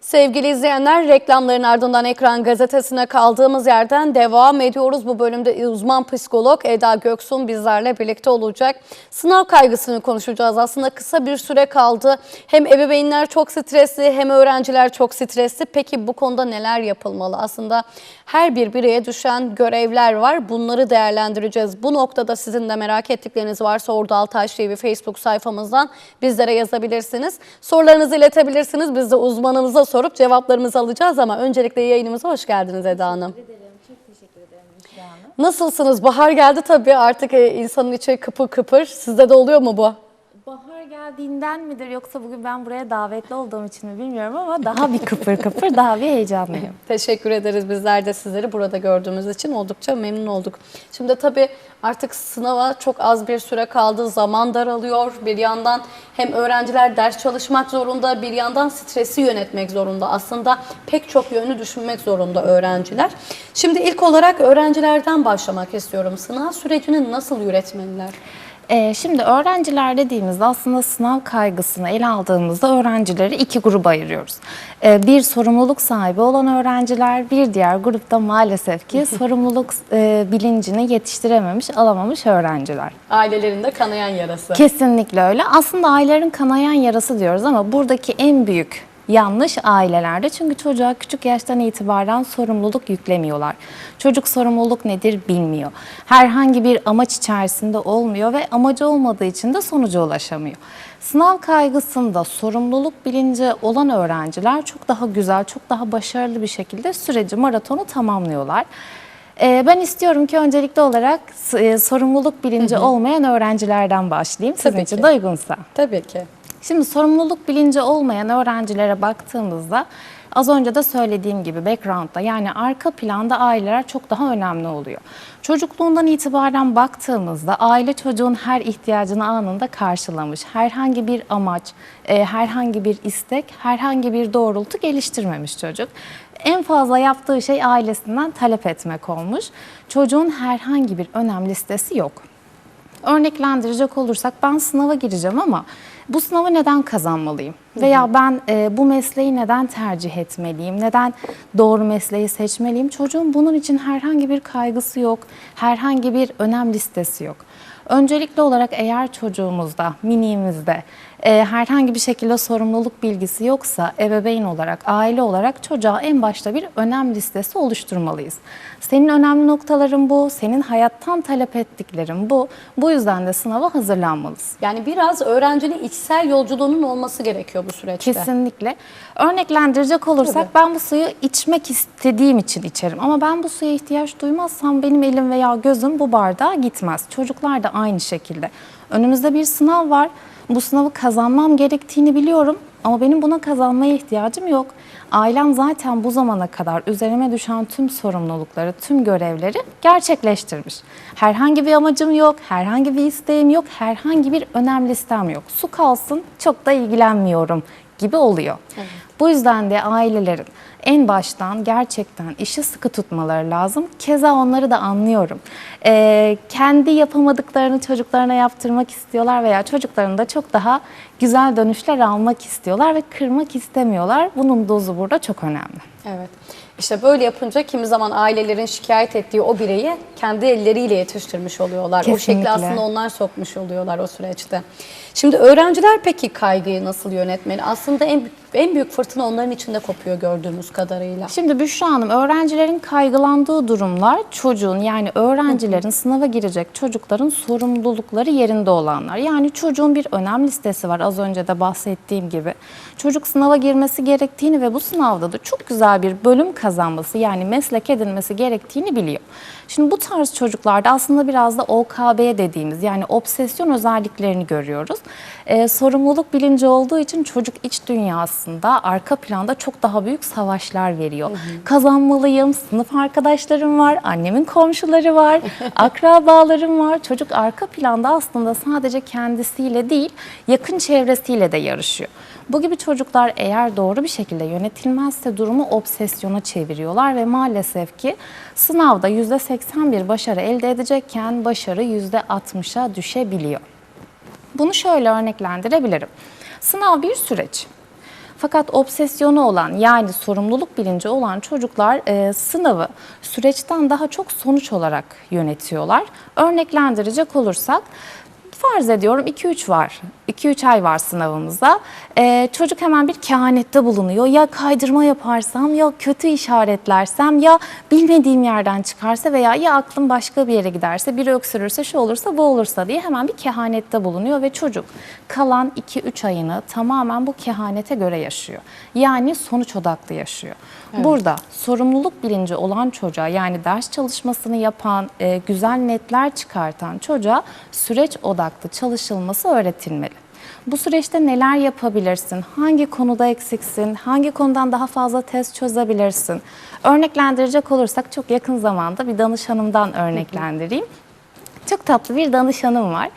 Sevgili izleyenler reklamların ardından ekran gazetesine kaldığımız yerden devam ediyoruz. Bu bölümde uzman psikolog Eda Göksun bizlerle birlikte olacak. Sınav kaygısını konuşacağız. Aslında kısa bir süre kaldı. Hem ebeveynler çok stresli hem öğrenciler çok stresli. Peki bu konuda neler yapılmalı? Aslında her bir bireye düşen görevler var. Bunları değerlendireceğiz. Bu noktada sizin de merak ettikleriniz varsa orada Altaş TV Facebook sayfamızdan bizlere yazabilirsiniz. Sorularınızı iletebilirsiniz. Biz de uzmanımıza sorup cevaplarımızı alacağız ama öncelikle yayınımıza hoş geldiniz Eda Hanım. Nasılsınız? Bahar geldi tabii artık e, insanın içi kıpır kıpır. Sizde de oluyor mu bu? Geldiğinden midir yoksa bugün ben buraya davetli olduğum için mi bilmiyorum ama daha bir kıpır kıpır, daha bir heyecanlıyım. Teşekkür ederiz bizler de sizleri burada gördüğümüz için oldukça memnun olduk. Şimdi tabii artık sınava çok az bir süre kaldı, zaman daralıyor. Bir yandan hem öğrenciler ders çalışmak zorunda, bir yandan stresi yönetmek zorunda. Aslında pek çok yönü düşünmek zorunda öğrenciler. Şimdi ilk olarak öğrencilerden başlamak istiyorum. Sınav sürecini nasıl yönetmeliler? Ee, şimdi öğrenciler dediğimizde aslında sınav kaygısını ele aldığımızda öğrencileri iki gruba ayırıyoruz. Ee, bir sorumluluk sahibi olan öğrenciler, bir diğer grupta maalesef ki sorumluluk e, bilincini yetiştirememiş, alamamış öğrenciler. Ailelerinde kanayan yarası. Kesinlikle öyle. Aslında ailelerin kanayan yarası diyoruz ama buradaki en büyük yanlış ailelerde. Çünkü çocuğa küçük yaştan itibaren sorumluluk yüklemiyorlar. Çocuk sorumluluk nedir bilmiyor. Herhangi bir amaç içerisinde olmuyor ve amacı olmadığı için de sonuca ulaşamıyor. Sınav kaygısında sorumluluk bilinci olan öğrenciler çok daha güzel, çok daha başarılı bir şekilde süreci, maratonu tamamlıyorlar. Ee, Ben istiyorum ki öncelikli olarak e, sorumluluk bilinci olmayan öğrencilerden başlayayım. Sizin Tabii için ki. de uygunsa. Tabii ki. Şimdi sorumluluk bilinci olmayan öğrencilere baktığımızda az önce de söylediğim gibi background'da yani arka planda aileler çok daha önemli oluyor. Çocukluğundan itibaren baktığımızda aile çocuğun her ihtiyacını anında karşılamış. Herhangi bir amaç, e, herhangi bir istek, herhangi bir doğrultu geliştirmemiş çocuk. En fazla yaptığı şey ailesinden talep etmek olmuş. Çocuğun herhangi bir önem listesi yok. Örneklendirecek olursak ben sınava gireceğim ama bu sınavı neden kazanmalıyım? Veya ben e, bu mesleği neden tercih etmeliyim? Neden doğru mesleği seçmeliyim? Çocuğun bunun için herhangi bir kaygısı yok, herhangi bir önem listesi yok. Öncelikli olarak eğer çocuğumuzda, miniğimizde e, herhangi bir şekilde sorumluluk bilgisi yoksa ebeveyn olarak, aile olarak çocuğa en başta bir önem listesi oluşturmalıyız. Senin önemli noktaların bu, senin hayattan talep ettiklerin bu. Bu yüzden de sınava hazırlanmalısın. Yani biraz öğrencinin içsel yolculuğunun olması gerekiyor bu süreçte. Kesinlikle. Örneklendirecek olursak ben bu suyu içmek istediğim için içerim. Ama ben bu suya ihtiyaç duymazsam benim elim veya gözüm bu bardağa gitmez. Çocuklar da aynı şekilde. Önümüzde bir sınav var. Bu sınavı kazanmam gerektiğini biliyorum ama benim buna kazanmaya ihtiyacım yok. Ailem zaten bu zamana kadar üzerime düşen tüm sorumlulukları, tüm görevleri gerçekleştirmiş. Herhangi bir amacım yok, herhangi bir isteğim yok, herhangi bir önem listem yok. Su kalsın çok da ilgilenmiyorum gibi oluyor. Bu yüzden de ailelerin en baştan gerçekten işi sıkı tutmaları lazım. Keza onları da anlıyorum. Ee, kendi yapamadıklarını çocuklarına yaptırmak istiyorlar veya çocuklarını da çok daha güzel dönüşler almak istiyorlar ve kırmak istemiyorlar. Bunun dozu burada çok önemli. Evet. İşte böyle yapınca kimi zaman ailelerin şikayet ettiği o bireyi kendi elleriyle yetiştirmiş oluyorlar. O şekli Kesinlikle. aslında onlar sokmuş oluyorlar o süreçte. Şimdi öğrenciler peki kaygıyı nasıl yönetmeli? Aslında en en büyük fırtına onların içinde kopuyor gördüğümüz kadarıyla. Şimdi Büşra Hanım öğrencilerin kaygılandığı durumlar çocuğun yani öğrencilerin sınava girecek çocukların sorumlulukları yerinde olanlar. Yani çocuğun bir önem listesi var az önce de bahsettiğim gibi. Çocuk sınava girmesi gerektiğini ve bu sınavda da çok güzel bir bölüm kazanması yani meslek edinmesi gerektiğini biliyor. Şimdi bu tarz çocuklarda aslında biraz da OKB dediğimiz yani obsesyon özelliklerini görüyoruz. Ee, sorumluluk bilinci olduğu için çocuk iç dünyası aslında arka planda çok daha büyük savaşlar veriyor. Kazanmalıyım, sınıf arkadaşlarım var, annemin komşuları var, akrabalarım var. Çocuk arka planda aslında sadece kendisiyle değil, yakın çevresiyle de yarışıyor. Bu gibi çocuklar eğer doğru bir şekilde yönetilmezse durumu obsesyona çeviriyorlar ve maalesef ki sınavda %81 başarı elde edecekken başarı %60'a düşebiliyor. Bunu şöyle örneklendirebilirim. Sınav bir süreç. Fakat obsesyonu olan yani sorumluluk bilinci olan çocuklar e, sınavı süreçten daha çok sonuç olarak yönetiyorlar. Örneklendirecek olursak farz ediyorum 2-3 var. 2-3 ay var sınavımızda. E, çocuk hemen bir kehanette bulunuyor. Ya kaydırma yaparsam ya kötü işaretlersem ya bilmediğim yerden çıkarsa veya ya aklım başka bir yere giderse biri öksürürse şu olursa bu olursa diye hemen bir kehanette bulunuyor ve çocuk kalan 2-3 ayını tamamen bu kehanete göre yaşıyor. Yani sonuç odaklı yaşıyor. Burada sorumluluk bilinci olan çocuğa yani ders çalışmasını yapan, e, güzel netler çıkartan çocuğa süreç odaklı çalışılması öğretilmeli. Bu süreçte neler yapabilirsin? Hangi konuda eksiksin? Hangi konudan daha fazla test çözebilirsin? Örneklendirecek olursak çok yakın zamanda bir danışanımdan örneklendireyim. Çok tatlı bir danışanım var.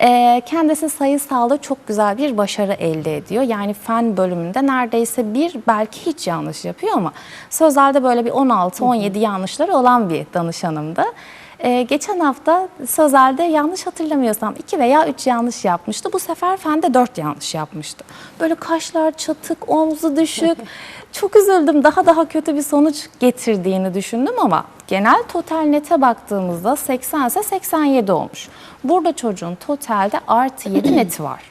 Ee, kendisi sayısalda çok güzel bir başarı elde ediyor. Yani fen bölümünde neredeyse bir belki hiç yanlış yapıyor ama sözelde böyle bir 16-17 yanlışları olan bir danışanımdı. Ee, geçen hafta sözelde yanlış hatırlamıyorsam 2 veya 3 yanlış yapmıştı. Bu sefer fende 4 yanlış yapmıştı. Böyle kaşlar çatık, omzu düşük. Çok üzüldüm. Daha daha kötü bir sonuç getirdiğini düşündüm ama genel total nete baktığımızda 80 ise 87 olmuş. Burada çocuğun totalde artı 7 neti var.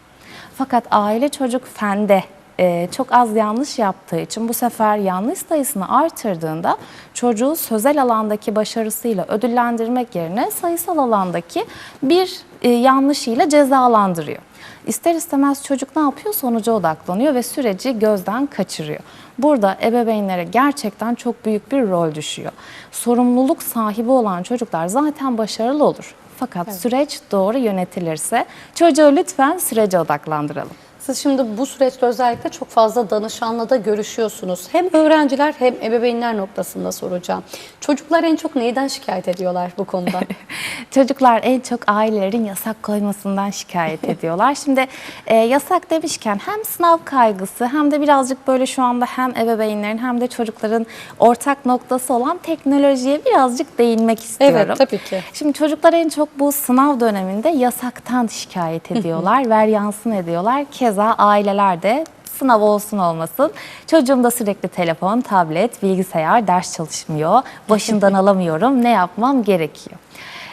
Fakat aile çocuk fende e, çok az yanlış yaptığı için bu sefer yanlış sayısını artırdığında çocuğu sözel alandaki başarısıyla ödüllendirmek yerine sayısal alandaki bir e, yanlışıyla cezalandırıyor. İster istemez çocuk ne yapıyor? Sonuca odaklanıyor ve süreci gözden kaçırıyor. Burada ebeveynlere gerçekten çok büyük bir rol düşüyor. Sorumluluk sahibi olan çocuklar zaten başarılı olur. Fakat süreç doğru yönetilirse çocuğu lütfen sürece odaklandıralım. Siz şimdi bu süreçte özellikle çok fazla danışanla da görüşüyorsunuz. Hem öğrenciler hem ebeveynler noktasında soracağım. Çocuklar en çok neyden şikayet ediyorlar bu konuda? Çocuklar en çok ailelerin yasak koymasından şikayet ediyorlar. Şimdi e, yasak demişken hem sınav kaygısı hem de birazcık böyle şu anda hem ebeveynlerin hem de çocukların ortak noktası olan teknolojiye birazcık değinmek istiyorum. Evet, tabii ki. Şimdi çocuklar en çok bu sınav döneminde yasaktan şikayet ediyorlar, ver yansın ediyorlar. Keza aileler de sınav olsun olmasın. Çocuğum da sürekli telefon, tablet, bilgisayar, ders çalışmıyor. Başından alamıyorum. Ne yapmam gerekiyor?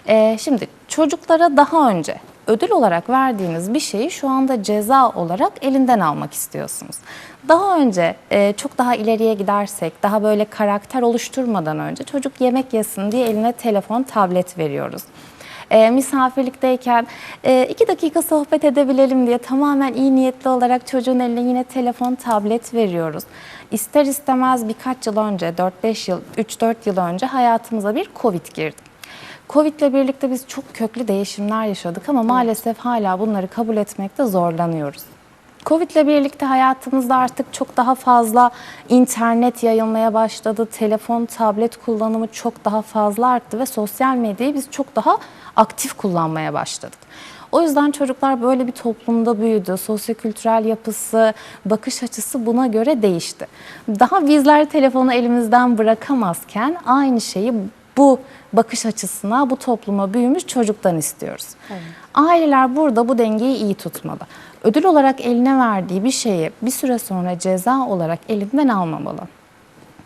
Ee, şimdi çocuklara daha önce ödül olarak verdiğiniz bir şeyi şu anda ceza olarak elinden almak istiyorsunuz. Daha önce e, çok daha ileriye gidersek, daha böyle karakter oluşturmadan önce çocuk yemek yesin diye eline telefon, tablet veriyoruz. E, misafirlikteyken e, iki dakika sohbet edebilelim diye tamamen iyi niyetli olarak çocuğun eline yine telefon, tablet veriyoruz. İster istemez birkaç yıl önce, 4-5 yıl, 3-4 yıl önce hayatımıza bir Covid girdi. Covid ile birlikte biz çok köklü değişimler yaşadık ama maalesef hala bunları kabul etmekte zorlanıyoruz. Covid ile birlikte hayatımızda artık çok daha fazla internet yayılmaya başladı. Telefon, tablet kullanımı çok daha fazla arttı ve sosyal medyayı biz çok daha aktif kullanmaya başladık. O yüzden çocuklar böyle bir toplumda büyüdü. Sosyokültürel yapısı, bakış açısı buna göre değişti. Daha bizler telefonu elimizden bırakamazken aynı şeyi bu bakış açısına, bu topluma büyümüş çocuktan istiyoruz. Aileler burada bu dengeyi iyi tutmalı. Ödül olarak eline verdiği bir şeyi bir süre sonra ceza olarak elinden almamalı.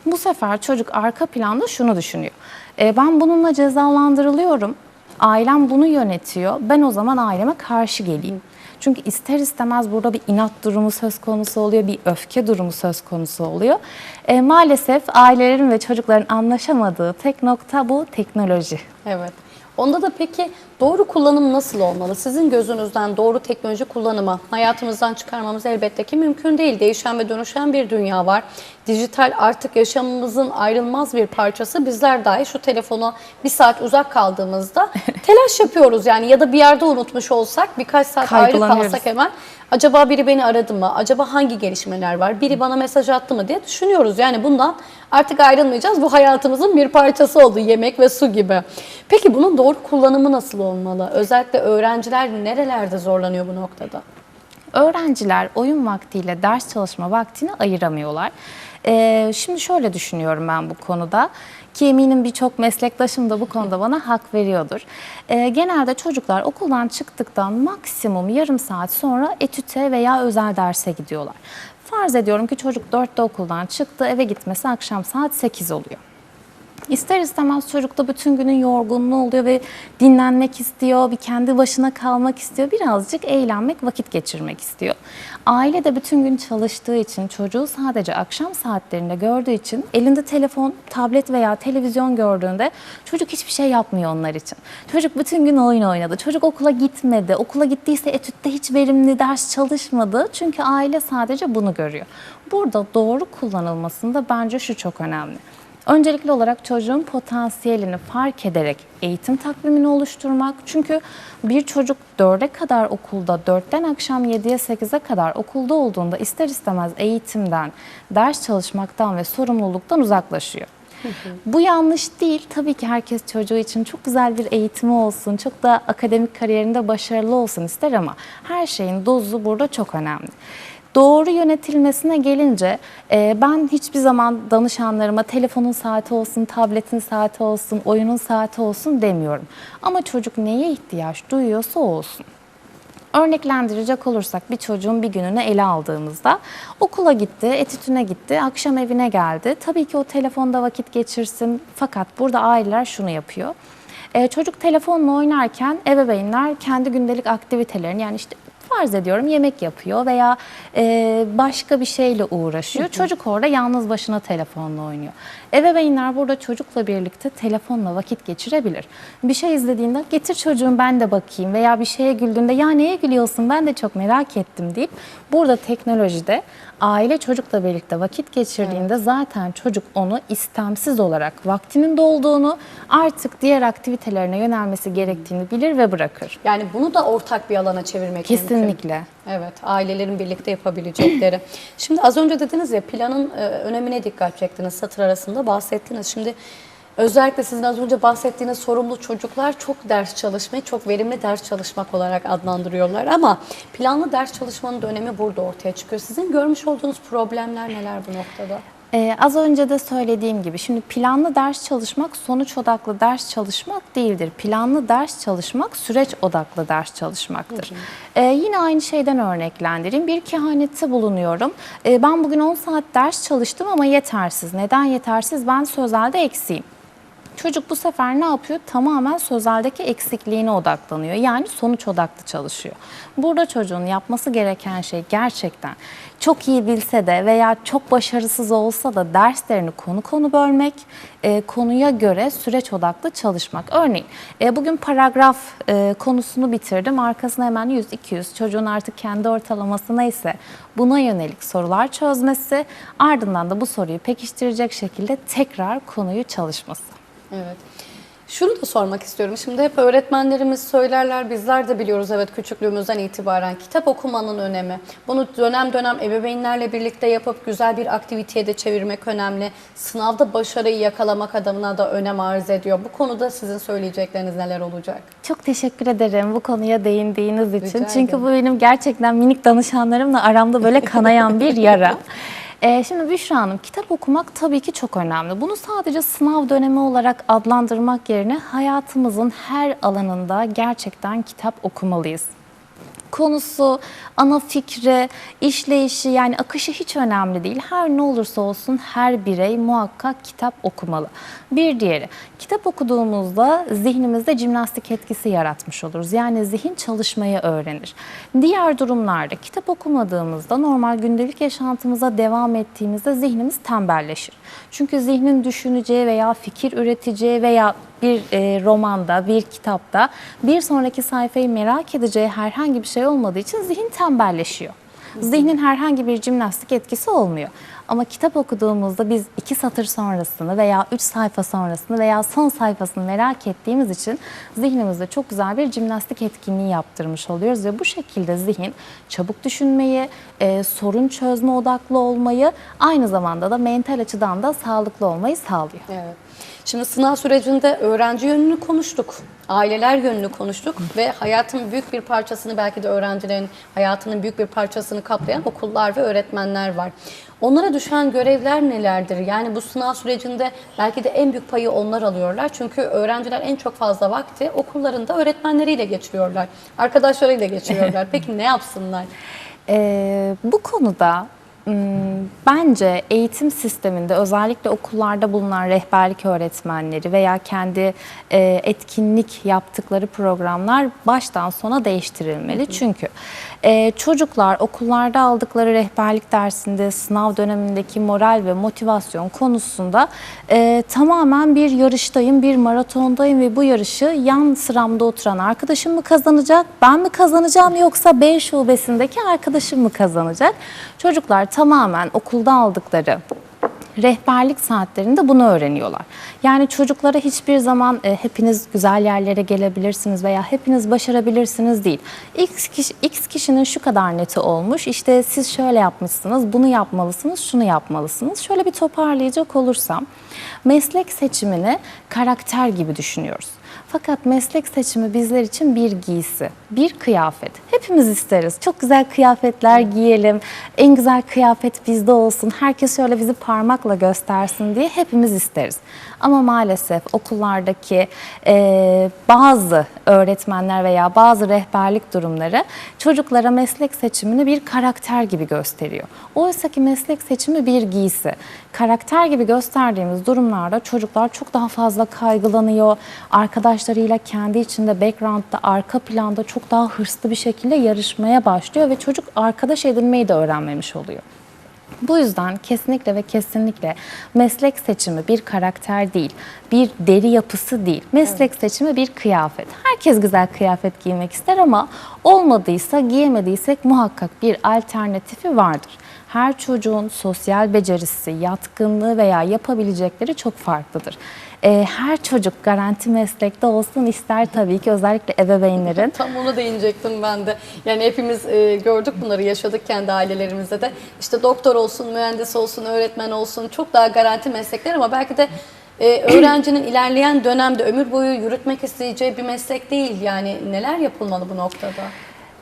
Bu sefer çocuk arka planda şunu düşünüyor. E, ben bununla cezalandırılıyorum. Ailem bunu yönetiyor. Ben o zaman aileme karşı geleyim. Çünkü ister istemez burada bir inat durumu söz konusu oluyor, bir öfke durumu söz konusu oluyor. E, maalesef ailelerin ve çocukların anlaşamadığı tek nokta bu teknoloji. evet. Onda da peki doğru kullanım nasıl olmalı? Sizin gözünüzden doğru teknoloji kullanımı hayatımızdan çıkarmamız elbette ki mümkün değil. Değişen ve dönüşen bir dünya var. dijital artık yaşamımızın ayrılmaz bir parçası. Bizler dahi şu telefona bir saat uzak kaldığımızda telaş yapıyoruz yani ya da bir yerde unutmuş olsak birkaç saat ayrı kalsak hemen acaba biri beni aradı mı? Acaba hangi gelişmeler var? Biri bana mesaj attı mı diye düşünüyoruz. Yani bundan artık ayrılmayacağız. Bu hayatımızın bir parçası oldu yemek ve su gibi. Peki bunun doğru kullanımı nasıl olmalı? Özellikle öğrenciler nerelerde zorlanıyor bu noktada? Öğrenciler oyun vaktiyle ders çalışma vaktini ayıramıyorlar. Ee, şimdi şöyle düşünüyorum ben bu konuda ki eminim birçok meslektaşım da bu konuda bana hak veriyordur. Ee, genelde çocuklar okuldan çıktıktan maksimum yarım saat sonra etüte veya özel derse gidiyorlar. Farz ediyorum ki çocuk 4'te okuldan çıktı eve gitmesi akşam saat 8 oluyor. İster istemez çocukta bütün günün yorgunluğu oluyor ve dinlenmek istiyor, bir kendi başına kalmak istiyor, birazcık eğlenmek, vakit geçirmek istiyor. Aile de bütün gün çalıştığı için çocuğu sadece akşam saatlerinde gördüğü için elinde telefon, tablet veya televizyon gördüğünde çocuk hiçbir şey yapmıyor onlar için. Çocuk bütün gün oyun oynadı, çocuk okula gitmedi, okula gittiyse etütte hiç verimli ders çalışmadı çünkü aile sadece bunu görüyor. Burada doğru kullanılmasında bence şu çok önemli. Öncelikli olarak çocuğun potansiyelini fark ederek eğitim takvimini oluşturmak. Çünkü bir çocuk 4'e kadar okulda, 4'ten akşam 7'ye 8'e kadar okulda olduğunda ister istemez eğitimden, ders çalışmaktan ve sorumluluktan uzaklaşıyor. Bu yanlış değil. Tabii ki herkes çocuğu için çok güzel bir eğitimi olsun, çok da akademik kariyerinde başarılı olsun ister ama her şeyin dozu burada çok önemli. Doğru yönetilmesine gelince e, ben hiçbir zaman danışanlarıma telefonun saati olsun, tabletin saati olsun, oyunun saati olsun demiyorum. Ama çocuk neye ihtiyaç duyuyorsa olsun. Örneklendirecek olursak bir çocuğun bir gününü ele aldığımızda okula gitti, etütüne gitti, akşam evine geldi. Tabii ki o telefonda vakit geçirsin fakat burada aileler şunu yapıyor. Ee, çocuk telefonla oynarken ebeveynler kendi gündelik aktivitelerini yani işte farz ediyorum yemek yapıyor veya e, başka bir şeyle uğraşıyor. Çocuk orada yalnız başına telefonla oynuyor. Ebeveynler burada çocukla birlikte telefonla vakit geçirebilir. Bir şey izlediğinde getir çocuğum ben de bakayım veya bir şeye güldüğünde ya neye gülüyorsun ben de çok merak ettim deyip burada teknolojide aile çocukla birlikte vakit geçirdiğinde zaten çocuk onu istemsiz olarak vaktinin dolduğunu artık diğer aktivitelerine yönelmesi gerektiğini bilir ve bırakır. Yani bunu da ortak bir alana çevirmek mümkün. Kesinlikle. Evet, ailelerin birlikte yapabilecekleri. Şimdi az önce dediniz ya planın e, önemine dikkat çektiniz, satır arasında bahsettiniz. Şimdi özellikle sizin az önce bahsettiğiniz sorumlu çocuklar çok ders çalışmayı, çok verimli ders çalışmak olarak adlandırıyorlar. Ama planlı ders çalışmanın da önemi burada ortaya çıkıyor. Sizin görmüş olduğunuz problemler neler bu noktada? Ee, az önce de söylediğim gibi şimdi planlı ders çalışmak sonuç odaklı ders çalışmak değildir. Planlı ders çalışmak süreç odaklı ders çalışmaktır. Ee, yine aynı şeyden örneklendireyim. Bir kehanette bulunuyorum. Ee, ben bugün 10 saat ders çalıştım ama yetersiz. Neden yetersiz? Ben sözelde eksiğim. Çocuk bu sefer ne yapıyor? Tamamen sözeldeki eksikliğine odaklanıyor. Yani sonuç odaklı çalışıyor. Burada çocuğun yapması gereken şey gerçekten çok iyi bilse de veya çok başarısız olsa da derslerini konu konu bölmek, e, konuya göre süreç odaklı çalışmak. Örneğin e, bugün paragraf e, konusunu bitirdim. Arkasına hemen 100-200 çocuğun artık kendi ortalaması neyse buna yönelik sorular çözmesi. Ardından da bu soruyu pekiştirecek şekilde tekrar konuyu çalışması. Evet. Şunu da sormak istiyorum. Şimdi hep öğretmenlerimiz söylerler, bizler de biliyoruz evet küçüklüğümüzden itibaren kitap okumanın önemi. Bunu dönem dönem ebeveynlerle birlikte yapıp güzel bir aktiviteye de çevirmek önemli. Sınavda başarıyı yakalamak adına da önem arz ediyor. Bu konuda sizin söyleyecekleriniz neler olacak? Çok teşekkür ederim bu konuya değindiğiniz için. Rica Çünkü bu benim gerçekten minik danışanlarımla aramda böyle kanayan bir yara. Ee, şimdi Büşra Hanım, kitap okumak tabii ki çok önemli. Bunu sadece sınav dönemi olarak adlandırmak yerine hayatımızın her alanında gerçekten kitap okumalıyız konusu, ana fikri, işleyişi yani akışı hiç önemli değil. Her ne olursa olsun her birey muhakkak kitap okumalı. Bir diğeri, kitap okuduğumuzda zihnimizde jimnastik etkisi yaratmış oluruz. Yani zihin çalışmayı öğrenir. Diğer durumlarda kitap okumadığımızda normal gündelik yaşantımıza devam ettiğimizde zihnimiz tembelleşir. Çünkü zihnin düşüneceği veya fikir üreteceği veya bir e, romanda, bir kitapta bir sonraki sayfayı merak edeceği herhangi bir şey olmadığı için zihin tembelleşiyor. Zihnin herhangi bir jimnastik etkisi olmuyor. Ama kitap okuduğumuzda biz iki satır sonrasını veya üç sayfa sonrasını veya son sayfasını merak ettiğimiz için zihnimizde çok güzel bir jimnastik etkinliği yaptırmış oluyoruz ve bu şekilde zihin çabuk düşünmeyi, e, sorun çözme odaklı olmayı, aynı zamanda da mental açıdan da sağlıklı olmayı sağlıyor. Evet. Şimdi sınav sürecinde öğrenci yönünü konuştuk, aileler yönünü konuştuk ve hayatın büyük bir parçasını belki de öğrencilerin hayatının büyük bir parçasını kaplayan okullar ve öğretmenler var. Onlara düşen görevler nelerdir? Yani bu sınav sürecinde belki de en büyük payı onlar alıyorlar. Çünkü öğrenciler en çok fazla vakti okullarında öğretmenleriyle geçiriyorlar, arkadaşlarıyla geçiriyorlar. Peki ne yapsınlar? Ee, bu konuda bence eğitim sisteminde özellikle okullarda bulunan rehberlik öğretmenleri veya kendi e, etkinlik yaptıkları programlar baştan sona değiştirilmeli. Çünkü e, çocuklar okullarda aldıkları rehberlik dersinde sınav dönemindeki moral ve motivasyon konusunda e, tamamen bir yarıştayım, bir maratondayım ve bu yarışı yan sıramda oturan arkadaşım mı kazanacak, ben mi kazanacağım yoksa B şubesindeki arkadaşım mı kazanacak? Çocuklar tamamen okulda aldıkları rehberlik saatlerinde bunu öğreniyorlar. Yani çocuklara hiçbir zaman e, hepiniz güzel yerlere gelebilirsiniz veya hepiniz başarabilirsiniz değil. X, kişi, X kişinin şu kadar neti olmuş, işte siz şöyle yapmışsınız, bunu yapmalısınız, şunu yapmalısınız. Şöyle bir toparlayacak olursam, meslek seçimini karakter gibi düşünüyoruz. Fakat meslek seçimi bizler için bir giysi, bir kıyafet. Hepimiz isteriz. Çok güzel kıyafetler giyelim. En güzel kıyafet bizde olsun. Herkes şöyle bizi parmakla göstersin diye hepimiz isteriz. Ama maalesef okullardaki e, bazı öğretmenler veya bazı rehberlik durumları çocuklara meslek seçimini bir karakter gibi gösteriyor. Oysa ki meslek seçimi bir giysi. Karakter gibi gösterdiğimiz durumlarda çocuklar çok daha fazla kaygılanıyor. Arkadaşlarıyla kendi içinde background'da, arka planda çok daha hırslı bir şekilde yarışmaya başlıyor ve çocuk arkadaş edinmeyi de öğrenmemiş oluyor. Bu yüzden kesinlikle ve kesinlikle meslek seçimi bir karakter değil, bir deri yapısı değil. Meslek seçimi bir kıyafet. Herkes güzel kıyafet giymek ister ama olmadıysa, giyemediysek muhakkak bir alternatifi vardır. Her çocuğun sosyal becerisi, yatkınlığı veya yapabilecekleri çok farklıdır. Ee, her çocuk garanti meslekte olsun ister tabii ki özellikle ebeveynlerin. Tam onu değinecektim ben de. Yani hepimiz e, gördük bunları, yaşadık kendi ailelerimizde de. İşte doktor olsun, mühendis olsun, öğretmen olsun çok daha garanti meslekler ama belki de e, öğrencinin ilerleyen dönemde ömür boyu yürütmek isteyeceği bir meslek değil. Yani neler yapılmalı bu noktada?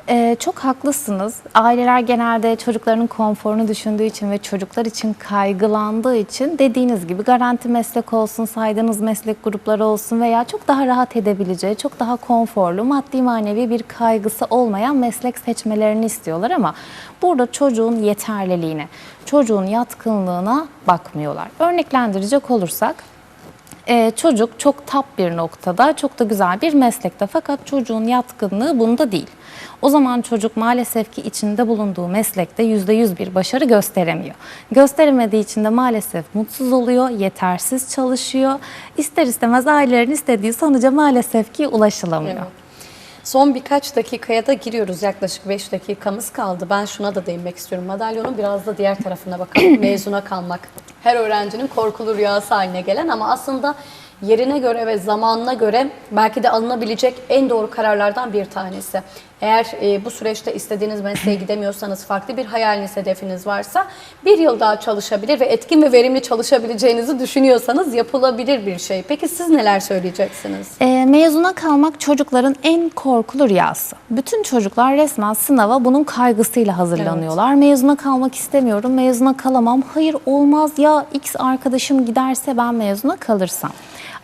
Ee, çok haklısınız. Aileler genelde çocuklarının konforunu düşündüğü için ve çocuklar için kaygılandığı için dediğiniz gibi garanti meslek olsun, saydığınız meslek grupları olsun veya çok daha rahat edebileceği, çok daha konforlu, maddi manevi bir kaygısı olmayan meslek seçmelerini istiyorlar ama burada çocuğun yeterliliğine, çocuğun yatkınlığına bakmıyorlar. Örneklendirecek olursak ee, çocuk çok tap bir noktada, çok da güzel bir meslekte fakat çocuğun yatkınlığı bunda değil. O zaman çocuk maalesef ki içinde bulunduğu meslekte %100 bir başarı gösteremiyor. Gösteremediği için de maalesef mutsuz oluyor, yetersiz çalışıyor. İster istemez ailelerin istediği sonuca maalesef ki ulaşılamıyor. Evet. Son birkaç dakikaya da giriyoruz. Yaklaşık 5 dakikamız kaldı. Ben şuna da değinmek istiyorum. Madalyonun biraz da diğer tarafına bakalım. Mezuna kalmak. Her öğrencinin korkulu rüyası haline gelen ama aslında yerine göre ve zamanına göre belki de alınabilecek en doğru kararlardan bir tanesi. Eğer e, bu süreçte istediğiniz mesleğe gidemiyorsanız, farklı bir hayaliniz, hedefiniz varsa bir yıl daha çalışabilir ve etkin ve verimli çalışabileceğinizi düşünüyorsanız yapılabilir bir şey. Peki siz neler söyleyeceksiniz? E, mezuna kalmak çocukların en korkulu rüyası. Bütün çocuklar resmen sınava bunun kaygısıyla hazırlanıyorlar. Mezuna kalmak istemiyorum, mezuna kalamam. Hayır olmaz ya X arkadaşım giderse ben mezuna kalırsam.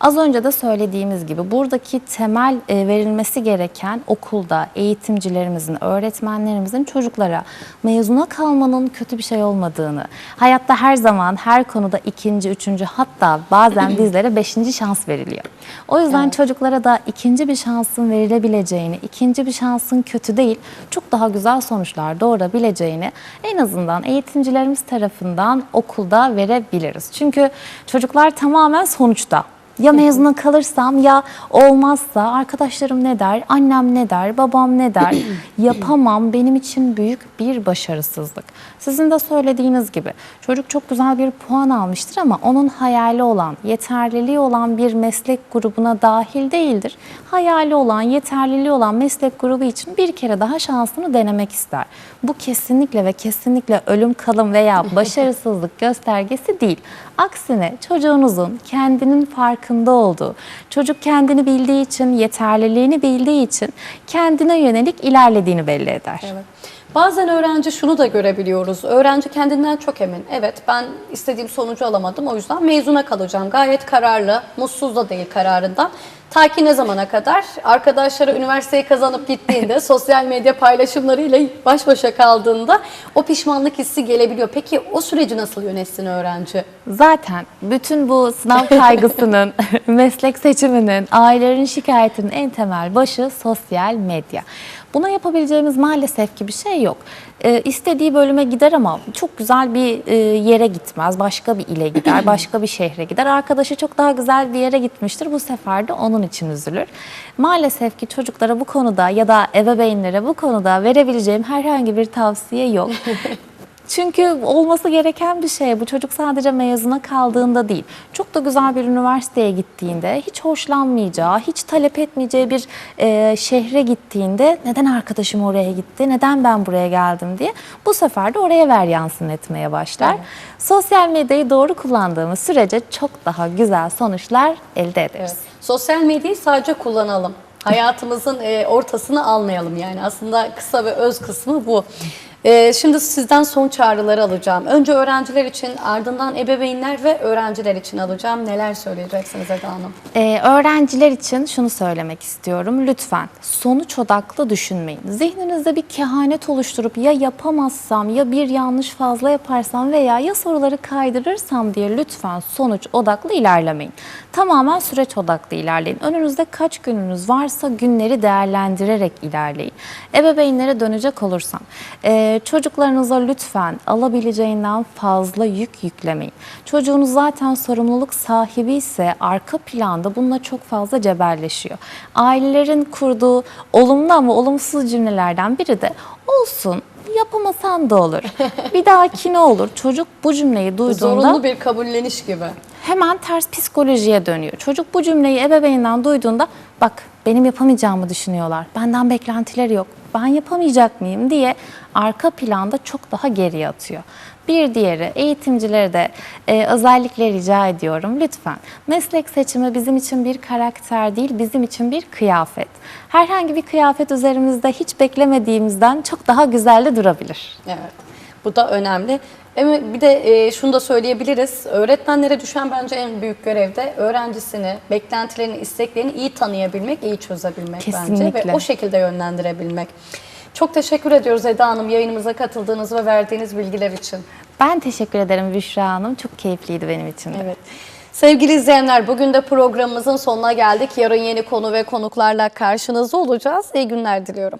Az önce de söylediğimiz gibi buradaki temel e, verilmesi gereken okulda eğitimcilerimizin, öğretmenlerimizin çocuklara mezuna kalmanın kötü bir şey olmadığını, hayatta her zaman her konuda ikinci, üçüncü hatta bazen bizlere beşinci şans veriliyor. O yüzden çocuklara da ikinci bir şansın verilebileceğini, ikinci bir şansın kötü değil, çok daha güzel sonuçlar doğurabileceğini en azından eğitimcilerimiz tarafından okulda verebiliriz. Çünkü çocuklar tamamen sonuçta. Ya mezuna kalırsam ya olmazsa arkadaşlarım ne der, annem ne der, babam ne der, yapamam benim için büyük bir başarısızlık. Sizin de söylediğiniz gibi çocuk çok güzel bir puan almıştır ama onun hayali olan, yeterliliği olan bir meslek grubuna dahil değildir. Hayali olan, yeterliliği olan meslek grubu için bir kere daha şansını denemek ister. Bu kesinlikle ve kesinlikle ölüm kalım veya başarısızlık göstergesi değil. Aksine çocuğunuzun kendinin farkında olduğu, çocuk kendini bildiği için, yeterliliğini bildiği için kendine yönelik ilerlediğini belli eder. Evet. Bazen öğrenci şunu da görebiliyoruz. Öğrenci kendinden çok emin. Evet ben istediğim sonucu alamadım o yüzden mezuna kalacağım. Gayet kararlı, mutsuz da değil kararından. Ta ki ne zamana kadar? Arkadaşları üniversiteyi kazanıp gittiğinde, sosyal medya paylaşımlarıyla baş başa kaldığında o pişmanlık hissi gelebiliyor. Peki o süreci nasıl yönetsin öğrenci? Zaten bütün bu sınav kaygısının, meslek seçiminin, ailelerin şikayetinin en temel başı sosyal medya. Buna yapabileceğimiz maalesef ki bir şey yok. Ee, istediği bölüme gider ama çok güzel bir e, yere gitmez. Başka bir ile gider, başka bir şehre gider. Arkadaşı çok daha güzel bir yere gitmiştir. Bu sefer de onun için üzülür. Maalesef ki çocuklara bu konuda ya da ebeveynlere bu konuda verebileceğim herhangi bir tavsiye yok. Çünkü olması gereken bir şey. Bu çocuk sadece mezuna kaldığında değil. Çok da güzel bir üniversiteye gittiğinde, hiç hoşlanmayacağı, hiç talep etmeyeceği bir e, şehre gittiğinde neden arkadaşım oraya gitti, neden ben buraya geldim diye bu sefer de oraya ver yansın etmeye başlar. Evet. Sosyal medyayı doğru kullandığımız sürece çok daha güzel sonuçlar elde ederiz. Evet. Sosyal medyayı sadece kullanalım. Hayatımızın e, ortasını almayalım yani. Aslında kısa ve öz kısmı bu. E, şimdi sizden son çağrıları alacağım. Önce öğrenciler için ardından ebeveynler ve öğrenciler için alacağım. Neler söyleyeceksiniz Eda Hanım? Ee, öğrenciler için şunu söylemek istiyorum. Lütfen sonuç odaklı düşünmeyin. Zihninizde bir kehanet oluşturup ya yapamazsam ya bir yanlış fazla yaparsam veya ya soruları kaydırırsam diye lütfen sonuç odaklı ilerlemeyin. Tamamen süreç odaklı ilerleyin. Önünüzde kaç gününüz varsa günleri değerlendirerek ilerleyin. Ebeveynlere dönecek olursam e, çocuklarınıza lütfen alabileceğinden fazla yük yüklemeyin. Çocuğunuz zaten sorumluluk sahibi ise arka planda bununla çok fazla cebelleşiyor. Ailelerin kurduğu olumlu ama olumsuz cümlelerden biri de olsun yapamasan da olur. Bir dahaki ne olur? Çocuk bu cümleyi duyduğunda Zorunlu bir kabulleniş gibi. hemen ters psikolojiye dönüyor. Çocuk bu cümleyi ebeveyninden duyduğunda bak benim yapamayacağımı düşünüyorlar. Benden beklentileri yok. Ben yapamayacak mıyım diye arka planda çok daha geriye atıyor. Bir diğeri eğitimcilere de e, özellikle rica ediyorum lütfen. Meslek seçimi bizim için bir karakter değil, bizim için bir kıyafet. Herhangi bir kıyafet üzerimizde hiç beklemediğimizden çok daha güzel de durabilir. Evet. Bu da önemli. Bir de e, şunu da söyleyebiliriz. Öğretmenlere düşen bence en büyük görev de öğrencisini, beklentilerini, isteklerini iyi tanıyabilmek, iyi çözebilmek bence Kesinlikle. ve o şekilde yönlendirebilmek. Çok teşekkür ediyoruz Eda Hanım yayınımıza katıldığınız ve verdiğiniz bilgiler için. Ben teşekkür ederim Büşra Hanım. Çok keyifliydi benim için de. Evet. Sevgili izleyenler bugün de programımızın sonuna geldik. Yarın yeni konu ve konuklarla karşınızda olacağız. İyi günler diliyorum.